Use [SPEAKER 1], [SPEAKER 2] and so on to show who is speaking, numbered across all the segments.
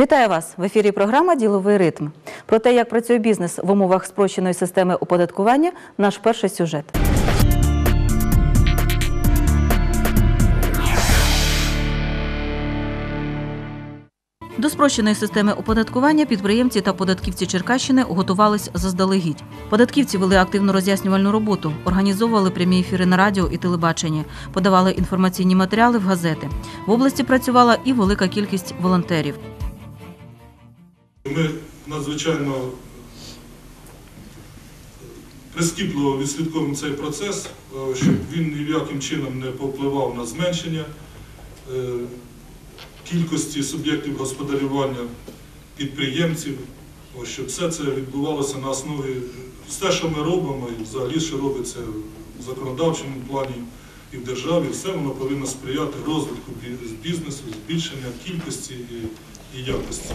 [SPEAKER 1] Вітаю вас в ефірі. Програма Діловий ритм. Про те, як працює бізнес в умовах спрощеної системи оподаткування. Наш перший сюжет. До спрощеної системи оподаткування підприємці та податківці Черкащини готувались заздалегідь. Податківці вели активну роз'яснювальну роботу, організовували прямі ефіри на радіо і телебаченні, подавали інформаційні матеріали в газети. В області працювала і велика кількість волонтерів.
[SPEAKER 2] Ми надзвичайно прискіпливо відслідковуємо цей процес, е, щоб він ні в яким чином не повпливав на зменшення е, кількості суб'єктів господарювання підприємців, щоб все це відбувалося на основі все, що ми робимо, і взагалі, що робиться в законодавчому плані і в державі, все воно повинно сприяти розвитку бізнесу, збільшення кількості і якості.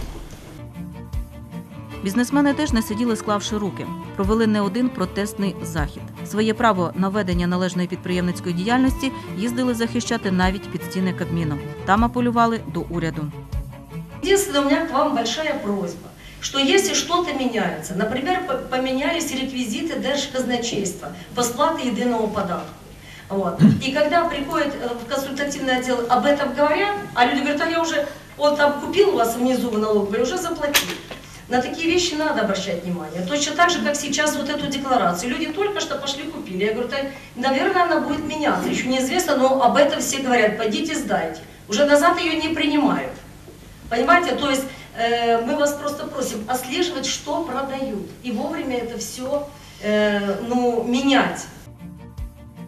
[SPEAKER 1] Бізнесмени теж не сиділи, склавши руки. Провели не один протестний захід. Своє право на ведення належної підприємницької діяльності їздили захищати навіть під стіни Кабміну. Там апелювали до уряду.
[SPEAKER 3] Единственное, у меня к вам большая просьба, что если что-то меняется, например, по- поменялись реквизиты Держказначейства по сплате единого податка, вот. И когда приходит э, в консультативный отдел, об этом говорят, а люди говорят, а я уже, вот там купил у вас внизу в налоговой, уже заплатил. На такие вещи надо обращать внимание. Точно так же, как сейчас вот эту декларацию. Люди только что пошли купили. Я говорю, «Да, наверное, она будет меняться. Еще неизвестно, но об этом все говорят. Пойдите сдайте. Уже назад ее не принимают. Понимаете, то есть э, мы вас просто просим отслеживать, что продают. И вовремя это все э, ну, менять.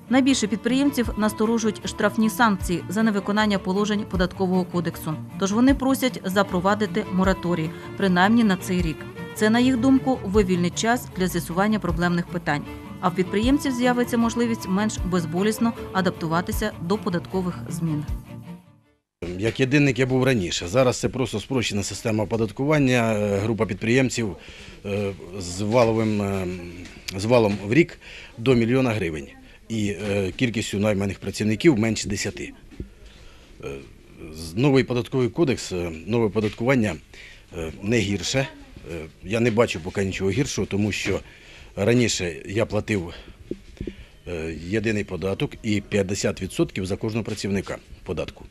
[SPEAKER 1] Найбільше підприємців насторожують штрафні санкції за невиконання положень податкового кодексу. Тож вони просять запровадити мораторій, принаймні на цей рік. Це, на їх думку, вивільнить час для з'ясування проблемних питань. А в підприємців з'явиться можливість менш безболісно адаптуватися до податкових змін.
[SPEAKER 4] Як єдинник я був раніше. Зараз це просто спрощена система оподаткування. Е, Група підприємців е, з валовим е, з валом в рік до мільйона гривень і е, кількістю найманих працівників менше 10. Е, Новий податковий кодекс, е, нове податкування не гірше. Я не бачу поки нічого гіршого, тому що раніше я платив єдиний податок і 50% за кожного працівника податку.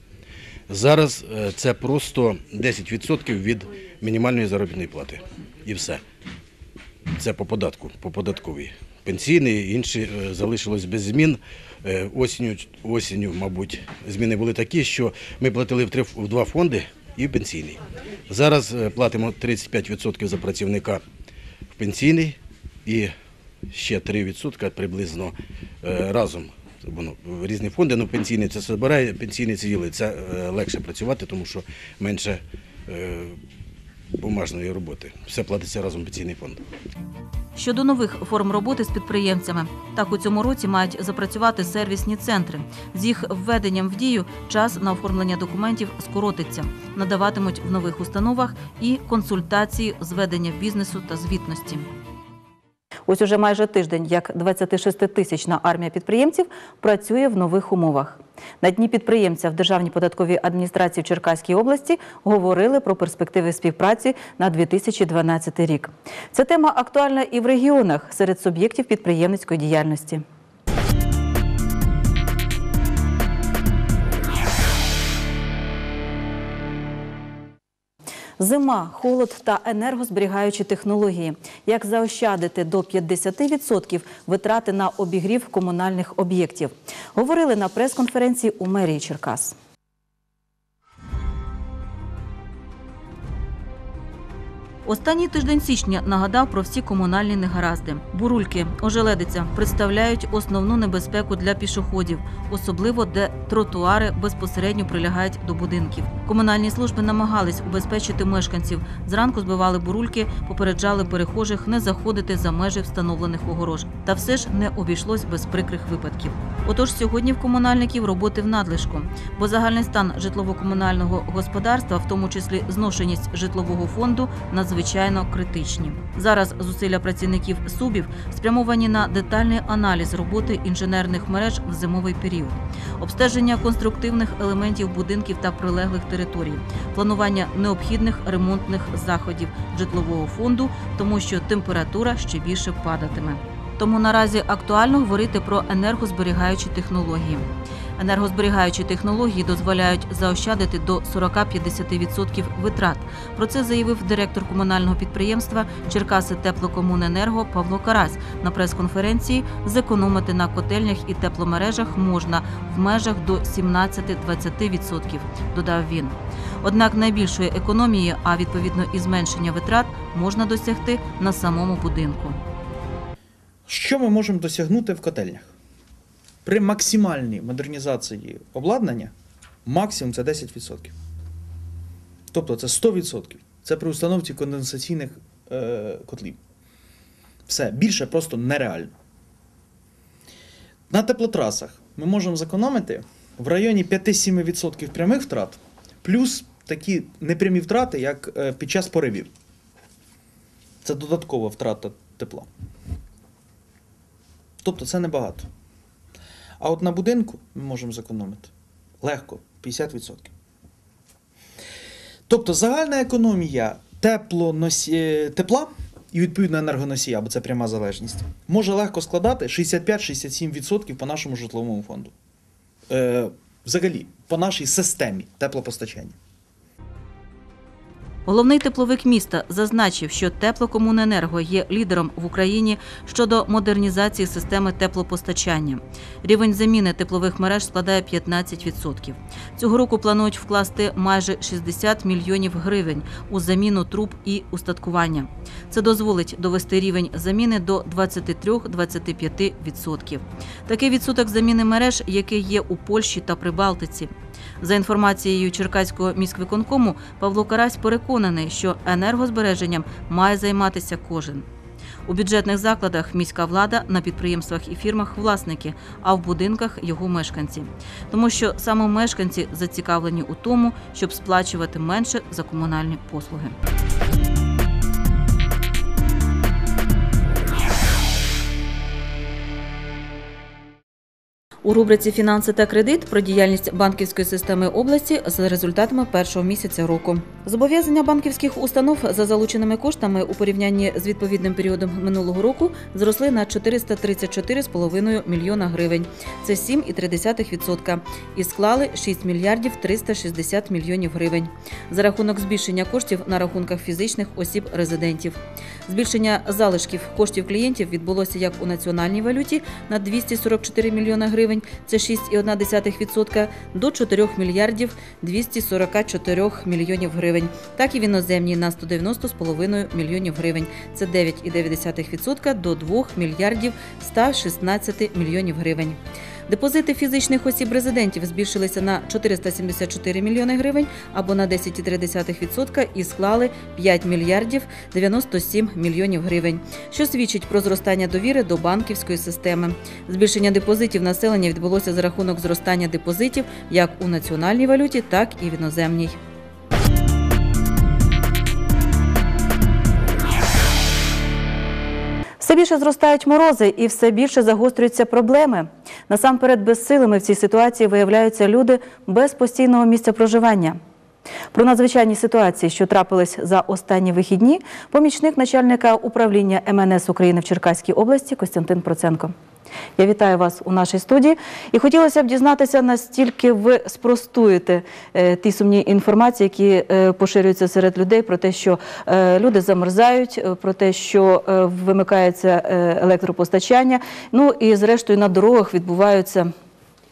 [SPEAKER 4] Зараз це просто 10% від мінімальної заробітної плати. І все. Це по податку, по податковій. Пенсійний, інші е, залишилось без змін. Е, Осінню, осінню, мабуть, зміни були такі, що ми платили в, три, в два фонди і в пенсійний. Зараз е, платимо 35% за працівника в пенсійний і ще 3% приблизно разом. Воно в різні фонди, ну пенсійний це збирає, пенсійний це. Це легше працювати, тому що менше бумажної роботи. Все платиться разом пенсійний фонд.
[SPEAKER 1] Щодо нових форм роботи з підприємцями, так у цьому році мають запрацювати сервісні центри. З їх введенням в дію час на оформлення документів скоротиться, надаватимуть в нових установах і консультації з ведення бізнесу та звітності. Ось уже майже тиждень, як 26-тисячна армія підприємців працює в нових умовах. На дні підприємця в Державній податковій адміністрації в Черкаській області говорили про перспективи співпраці на 2012 рік. Ця тема актуальна і в регіонах серед суб'єктів підприємницької діяльності. Зима, холод та енергозберігаючі технології. Як заощадити до 50% витрати на обігрів комунальних об'єктів? Говорили на прес-конференції у мерії Черкас. Останній тиждень січня нагадав про всі комунальні негаразди. Бурульки, ожеледиця представляють основну небезпеку для пішоходів, особливо де тротуари безпосередньо прилягають до будинків. Комунальні служби намагались убезпечити мешканців. Зранку збивали бурульки, попереджали перехожих не заходити за межі встановлених огорож. Та все ж не обійшлось без прикрих випадків. Отож, сьогодні в комунальників роботи в надлишку, бо загальний стан житлово-комунального господарства, в тому числі зношеність житлового фонду, надзвичайно надзвичайно критичні. Зараз зусилля працівників субів спрямовані на детальний аналіз роботи інженерних мереж в зимовий період, обстеження конструктивних елементів будинків та прилеглих територій, планування необхідних ремонтних заходів житлового фонду, тому що температура ще більше падатиме. Тому наразі актуально говорити про енергозберігаючі технології. Енергозберігаючі технології дозволяють заощадити до 40-50% витрат. Про це заявив директор комунального підприємства Черкаси Теплокомуненерго Павло Карась на прес-конференції. Зекономити на котельнях і тепломережах можна в межах до 17-20%, додав він. Однак найбільшої економії, а відповідно і зменшення витрат, можна досягти на самому будинку.
[SPEAKER 5] Що ми можемо досягнути в котельнях? При максимальній модернізації обладнання максимум це 10%. Тобто це 100%. Це при установці конденсаційних е, котлів. Все, більше просто нереально. На теплотрасах ми можемо зекономити в районі 5-7% прямих втрат, плюс такі непрямі втрати, як е, під час поривів. Це додаткова втрата тепла. Тобто це небагато. А от на будинку ми можемо зекономити легко 50%. Тобто загальна економія теплоносі... е, тепла і відповідно енергоносія, бо це пряма залежність, може легко складати 65-67% по нашому житловому фонду. Е, взагалі, по нашій системі теплопостачання.
[SPEAKER 1] Головний тепловик міста зазначив, що теплокомуненерго є лідером в Україні щодо модернізації системи теплопостачання. Рівень заміни теплових мереж складає 15%. Цього року планують вкласти майже 60 мільйонів гривень у заміну труб і устаткування. Це дозволить довести рівень заміни до 23-25%. Такий відсоток заміни мереж, який є у Польщі та Прибалтиці. За інформацією Черкаського міськвиконкому, Павло Карась переконаний, що енергозбереженням має займатися кожен. У бюджетних закладах міська влада, на підприємствах і фірмах власники, а в будинках його мешканці. Тому що саме мешканці зацікавлені у тому, щоб сплачувати менше за комунальні послуги. У рубриці Фінанси та кредит про діяльність банківської системи області з результатами першого місяця року. Зобов'язання банківських установ за залученими коштами у порівнянні з відповідним періодом минулого року зросли на 434,5 мільйона гривень. Це 7,3% і склали 6 мільярдів 360 мільйонів гривень. За рахунок збільшення коштів на рахунках фізичних осіб резидентів. Збільшення залишків коштів клієнтів відбулося як у національній валюті на 244 мільйона гривень, це 6,1%, до 4 мільярдів 244 мільйонів гривень, так і в іноземній на 190,5 мільйонів гривень, це 9,9% до 2 мільярдів 116 мільйонів гривень. Депозити фізичних осіб резидентів збільшилися на 474 мільйони гривень або на 10,3% і склали 5 мільярдів 97 мільйонів гривень, що свідчить про зростання довіри до банківської системи. Збільшення депозитів населення відбулося за рахунок зростання депозитів як у національній валюті, так і в іноземній. Все більше зростають морози і все більше загострюються проблеми. Насамперед, безсилими в цій ситуації виявляються люди без постійного місця проживання. Про надзвичайні ситуації, що трапились за останні вихідні, помічник начальника управління МНС України в Черкаській області Костянтин Проценко. Я вітаю вас у нашій студії і хотілося б дізнатися, настільки ви спростуєте е, ті сумні інформації, які е, поширюються серед людей про те, що е, люди замерзають, про те, що вимикається електропостачання. Ну і зрештою на дорогах відбуваються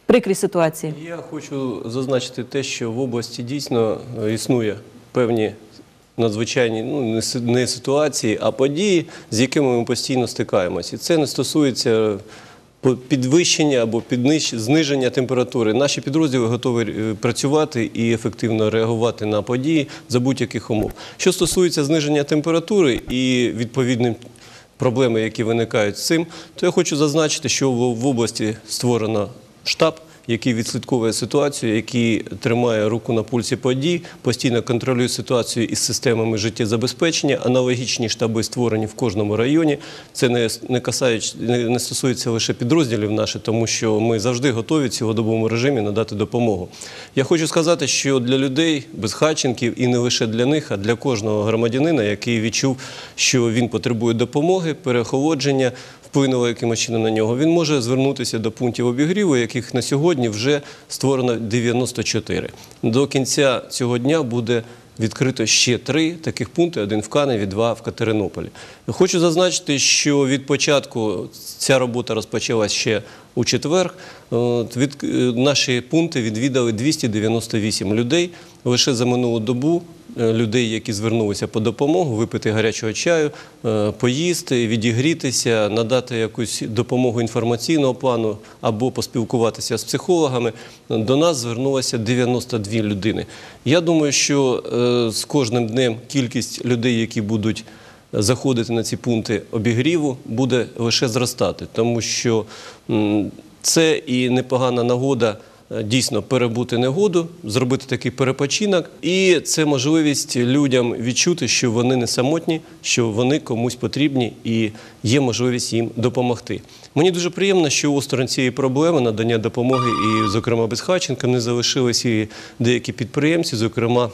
[SPEAKER 1] прикрі ситуації.
[SPEAKER 6] Я хочу зазначити те, що в області дійсно існує певні надзвичайні ну, не ситуації, а події, з якими ми постійно стикаємося. І це не стосується підвищення або піднищ- зниження температури. Наші підрозділи готові е, працювати і ефективно реагувати на події за будь-яких умов. Що стосується зниження температури і відповідним проблеми, які виникають з цим, то я хочу зазначити, що в області створено штаб, який відслідковує ситуацію, який тримає руку на пульсі подій, постійно контролює ситуацію із системами життєзабезпечення. Аналогічні штаби створені в кожному районі. Це не, не, касаючи, не, стосується лише підрозділів наших, тому що ми завжди готові в цілодобовому режимі надати допомогу. Я хочу сказати, що для людей безхатченків і не лише для них, а для кожного громадянина, який відчув, що він потребує допомоги, переохолодження, вплинуло якимось чином на нього, він може звернутися до пунктів обігріву, яких на сьогодні вже створено 94. До кінця цього дня буде відкрито ще три таких пункти: один в Каневі, два в Катеринополі. Хочу зазначити, що від початку ця робота розпочалась ще у четвер. Від, е, наші пункти відвідали 298 людей лише за минулу добу. Е, Людей, які звернулися по допомогу, випити гарячого чаю, е, поїсти, відігрітися, надати якусь допомогу інформаційного плану або поспілкуватися з психологами. До нас звернулося 92 людини. Я думаю, що е, з кожним днем кількість людей, які будуть заходити на ці пункти обігріву, буде лише зростати, тому що це і непогана нагода. Е, Дійсно перебути негоду, зробити такий перепочинок, і це можливість людям відчути, що вони не самотні, що вони комусь потрібні і є можливість їм допомогти. Мені дуже приємно, що осторонь цієї проблеми надання допомоги, і, зокрема, безхатченка не залишились і деякі підприємці, зокрема.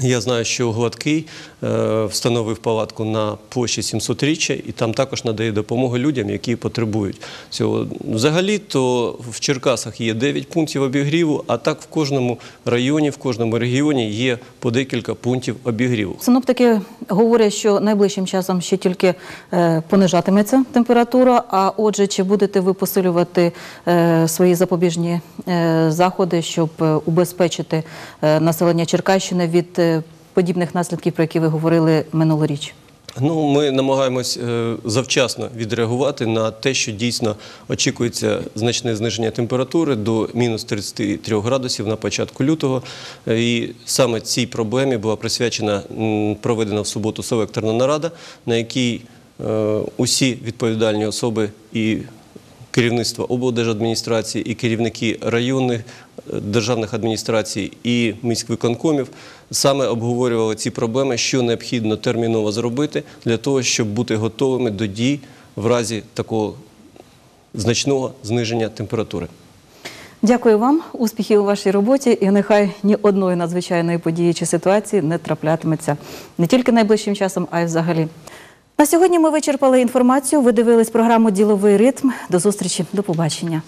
[SPEAKER 6] Я знаю, що Гладкий е, встановив палатку на площі 700-річчя і там також надає допомогу людям, які потребують цього. Взагалі, то в Черкасах є 9 пунктів обігріву, а так в кожному районі, в кожному регіоні є по декілька пунктів обігріву.
[SPEAKER 1] Синоптики говорять, що найближчим часом ще тільки е, понижатиметься температура. А отже, чи будете ви посилювати е, свої запобіжні заходи, щоб убезпечити населення Черкащини від подібних наслідків, про які ви говорили минулоріч?
[SPEAKER 6] Ну, ми намагаємось е, завчасно відреагувати на те, що дійсно очікується значне зниження температури до мінус 33 градусів на початку лютого. Е, І саме цій проблемі була присвячена проведена в суботу селекторна нарада, на якій е, усі відповідальні особи і керівництво облдержадміністрації і керівники районних е, державних адміністрацій і міськвиконкомів саме обговорювали ці проблеми, що необхідно терміново зробити для того, щоб бути готовими до дій в разі такого значного зниження температури.
[SPEAKER 1] Дякую вам, успіхів у вашій роботі, і нехай ні одної надзвичайної події чи ситуації не траплятиметься не тільки найближчим часом, а й взагалі. На сьогодні ми вичерпали інформацію. Ви дивились програму Діловий ритм. До зустрічі, до побачення.